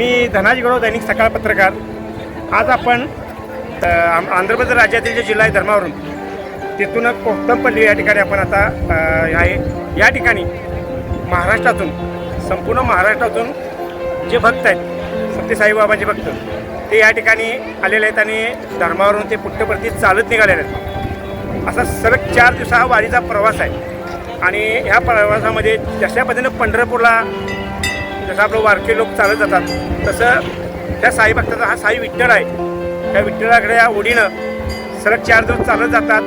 मी धनाजी गौरव दैनिक सकाळ पत्रकार. आज आपण आंध्र प्रदेश राज्यातील जे जिल्हा आहे धर्मावरून तिथून कोकमपल्ली या ठिकाणी आपण आता आहे. या ठिकाणी महाराष्ट्रातून संपूर्ण महाराष्ट्रातून जे भक्त आहेत सत्य साईबाबाचे भक्त ते या ठिकाणी आलेले आहेत आणि धर्मावरून ते पुट्टप्रती चालत निघालेले आहेत. असा सलग चार दिवसा हा वारीचा प्रवास आहे. आणि ह्या प्रवासामध्ये जशा पद्धतीनं पंढरपूरला जसं आपलं वारके लोक चालत जातात तसं त्या साई भक्ताचा हा साई विठ्ठल आहे. त्या विठ्ठलाकडे या ओढीनं सलग चार दिवस चालत जातात.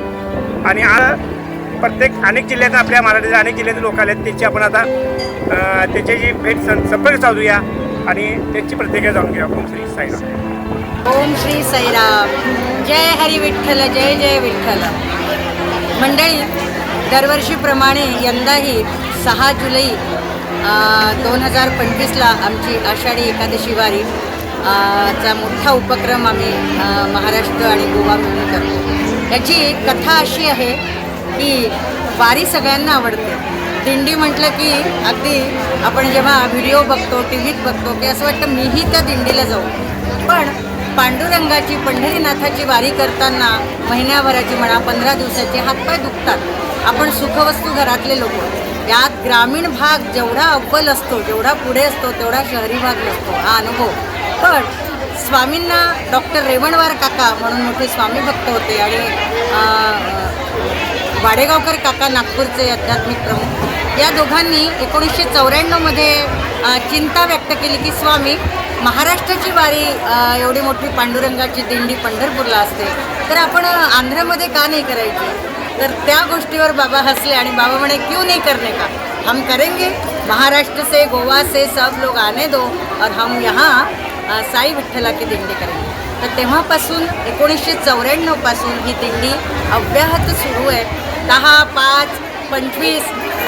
आणि हा प्रत्येक अनेक जिल्ह्यात आपल्या महाराष्ट्राच्या अनेक जिल्ह्यातील लोक आले आहेत त्यांची आपण आता त्याच्याशी भेट सं संपर्क साधूया आणि त्यांची प्रतिक्रिया जाऊन घेऊया. ओम श्री साईराम ओम श्री साईराम जय हरी विठ्ठल जय जय विठ्ठल. मंडळी दरवर्षीप्रमाणे यंदाही सहा जुलै दोन हजार पंचवीसला आमची आषाढी एकादशी वारी. चा मोठा उपक्रम आम्ही महाराष्ट्र आणि गोवा मिळून करतो. याची कथा अशी आहे की वारी सगळ्यांना आवडते. दिंडी म्हटलं की अगदी आपण जेव्हा व्हिडिओ बघतो टी व्हीत बघतो की असं वाटतं मीही त्या दिंडीला जाऊ. पण पांडुरंगाची पंढरीनाथाची वारी करताना महिन्याभराची म्हणा पंधरा दिवसाची हातपाय दुखतात. आपण सुखवस्तू घरातले लोक. यात ग्रामीण भाग जेवढा अव्वल असतो जेवढा पुढे असतो तेवढा शहरी भाग नसतो हा अनुभव. पण स्वामींना डॉक्टर रेवणवार काका म्हणून मोठे स्वामी भक्त होते आणि वाडेगावकर काका नागपूरचे आध्यात्मिक प्रमुख. या दोघांनी एकोणीसशे चौऱ्याण्णवमध्ये चिंता व्यक्त केली की स्वामी महाराष्ट्राची वारी एवढी मोठी पांडुरंगाची दिंडी पंढरपूरला असते. तर आपण आंध्रमध्ये का नाही करायची? तर त्या गोष्टीवर बाबा हसले आणि बाबा म्हणे क्यों नहीं करने का? हम करेंगे. महाराष्ट्र से गोवा से सब लोग आने दो और हम यहाँ साई विठ्ठला की दिंडी करेंगे. तर तेव्हापासून एकोणीसशे चौऱ्याण्णवपासून ही दिंडी अव्याहत सुरू आहे. दहा पाच पंचवीस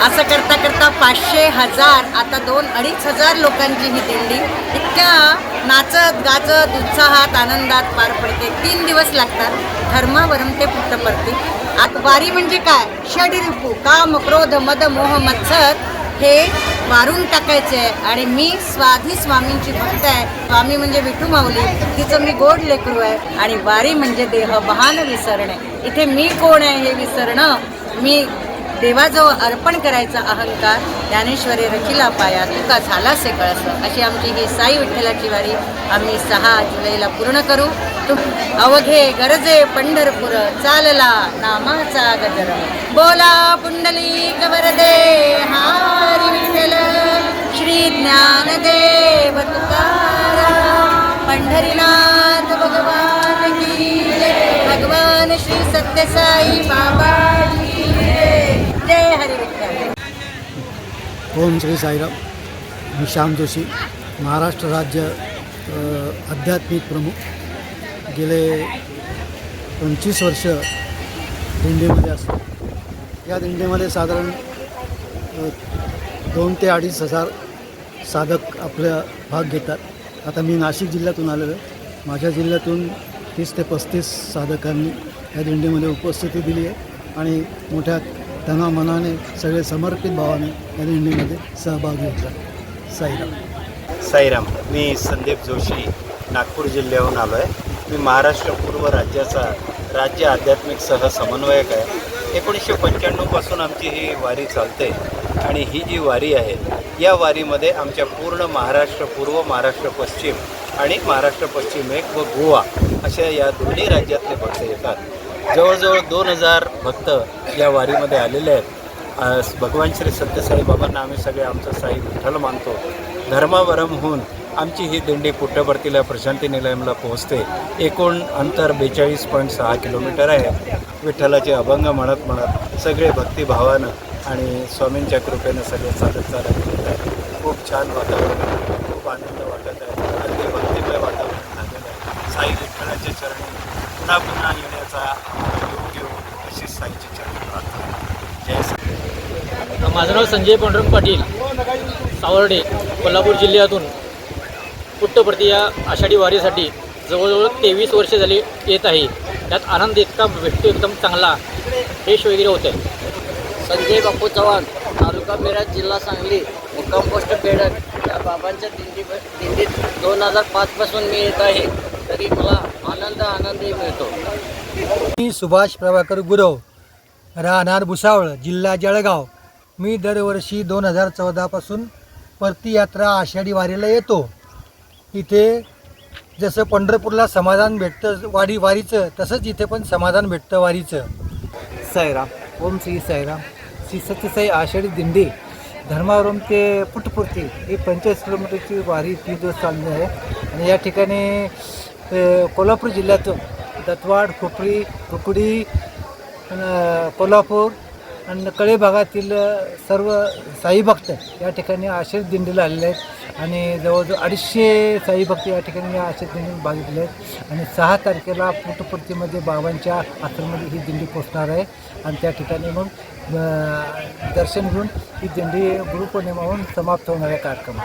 असं करता करता पाचशे हजार आता दोन अडीच हजार लोकांची ही दिंडी इतक्या नाचत गाचत उत्साहात आनंदात पार पडते. तीन दिवस लागतात. धर्मावरम ते पुट्टपर्ती आत वारी म्हणजे काय? षडरिपू काम क्रोध मद मोह मत्सर. हे मारून टाकायचे आहे. आणि मी स्वाधी स्वामींची भक्त आहे. स्वामी म्हणजे विठू माऊली. तिचं मी गोड लेकरू आहे. आणि वारी म्हणजे देह बहान विसरणे. इथे मी कोण आहे हे विसरणं? मी देवाजवळ अर्पण करायचा अहंकार ज्ञानेश्वरी रचिला पाया तुका झालासे कळस. अशी आमची ही साई विठ्ठलाची वारी आम्ही सहा जुलैला पूर्ण करू. तुम अवघे गरजे पंढरपूर चालला नामाचा गजर. बोला पुंडली वरदे हारी विठ्ठल. श्री ज्ञानदेव तुकाराम. पंढरीनाथ भगवान की भगवान श्री सत्यसाई बाबा जय हरी ओम श्री साईराम. मी श्याम जोशी महाराष्ट्र राज्य आध्यात्मिक प्रमुख. गेले पंचवीस वर्ष दिंडीमध्ये असतो. या दिंडीमध्ये साधारण दोन ते अडीच हजार साधक आपल्या भाग घेतात. आता मी नाशिक जिल्ह्यातून आलेलो आहे. माझ्या जिल्ह्यातून तीस ते पस्तीस साधकांनी या दिंडीमध्ये उपस्थिती दिली आहे. आणि मोठ्या त्यांना मनाने सगळे समर्पित भावाने या दिंडीमध्ये सहभागी होतात साईराम. साईराम मी संदीप जोशी नागपूर जिल्ह्याहून आलो आहे मी महाराष्ट्र पूर्व राज्याचा राज्य आध्यात्मिक सह समन्वयक आहे. एकोणीसशे पंच्याण्णवपासून आमची ही वारी चालते आणि ही जी वारी आहे या वारीमध्ये आमच्या पूर्ण महाराष्ट्र पूर्व महाराष्ट्र पश्चिम आणि महाराष्ट्र पश्चिम एक व गोवा अशा या दोन्ही राज्यातले भक्त येतात. जवळजवळ दोन हजार भक्त या वारीमध्ये आलेले आहेत. भगवान श्री सत्यसाई बाबांना आम्ही सगळे आमचं साई विठ्ठल मानतो. धर्मावरम होऊन आमची ही दिंडी पुट्टपर्तीला प्रशांती निलयमला पोहोचते. एकूण अंतर बेचाळीस पॉईंट सहा किलोमीटर आहे. विठ्ठलाचे अभंग म्हणत म्हणत सगळे भक्तिभावानं आणि स्वामींच्या कृपेनं सगळे चालत चालत येत आहे खूप छान वातावरण खूप आनंद वाटत आहे. अगदी भक्तिमय वातावरण झालेलं आहे. साई विठ्ठलाच्या चरणी पुन्हा पुन्हा येण्याचा योग अशी साईची चर्चा प्रार्थना जय श्री माझं नाव संजय पांडुरंग पाटील सावर्डे कोल्हापूर जिल्ह्यातून. पुट्टप्रती या आषाढी वारीसाठी जवळजवळ तेवीस वर्ष झाली येत आहे. त्यात आनंद इतका भेटतो एकदम चांगला. फ्रेश वगैरे होते संजय बापू चव्हाण तालुका मिरज जिल्हा सांगली मुक्काम पोस्ट पेडक या बाबांच्या दिंडी दिंडीत दोन हजार पाचपासून मी येत आहे. तरी मला आनंद आनंदही मिळतो. मी सुभाष प्रभाकर गुरव राहणार भुसावळ जिल्हा जळगाव. मी दरवर्षी दोन हजार चौदापासून परती यात्रा आषाढी वारीला येतो. इथे जसं पंढरपूरला समाधान भेटतं वाडी वारीचं तसंच इथे पण समाधान भेटतं वारीचं. साईराम ओम श्री साईराम. श्री सत्यसाई आषाढी दिंडी धर्मावरून ते पुटपुर्ती ही पंचवीस किलोमीटरची वारी तीन दिवस चालली आहे. आणि या ठिकाणी कोल्हापूर जिल्ह्यातून दत्वाड खोपरी कुकडी कोल्हापूर आणि कळे भागातील सर्व साई भक्त या ठिकाणी आषाढी दिंडीला आलेले आहेत. आणि जवळजवळ अडीचशे साई भक्त या ठिकाणी या आषाढी दिंडीत भाग घेतले आहेत. आणि सहा तारखेला पुटपुर्तीमध्ये बाबांच्या आश्रममध्ये ही दिंडी पोचणार आहे. आणि त्या ठिकाणी मग दर्शन घेऊन ही दिंडी गुरुपौर्णिमा म्हणून समाप्त होणाऱ्या कार्यक्रम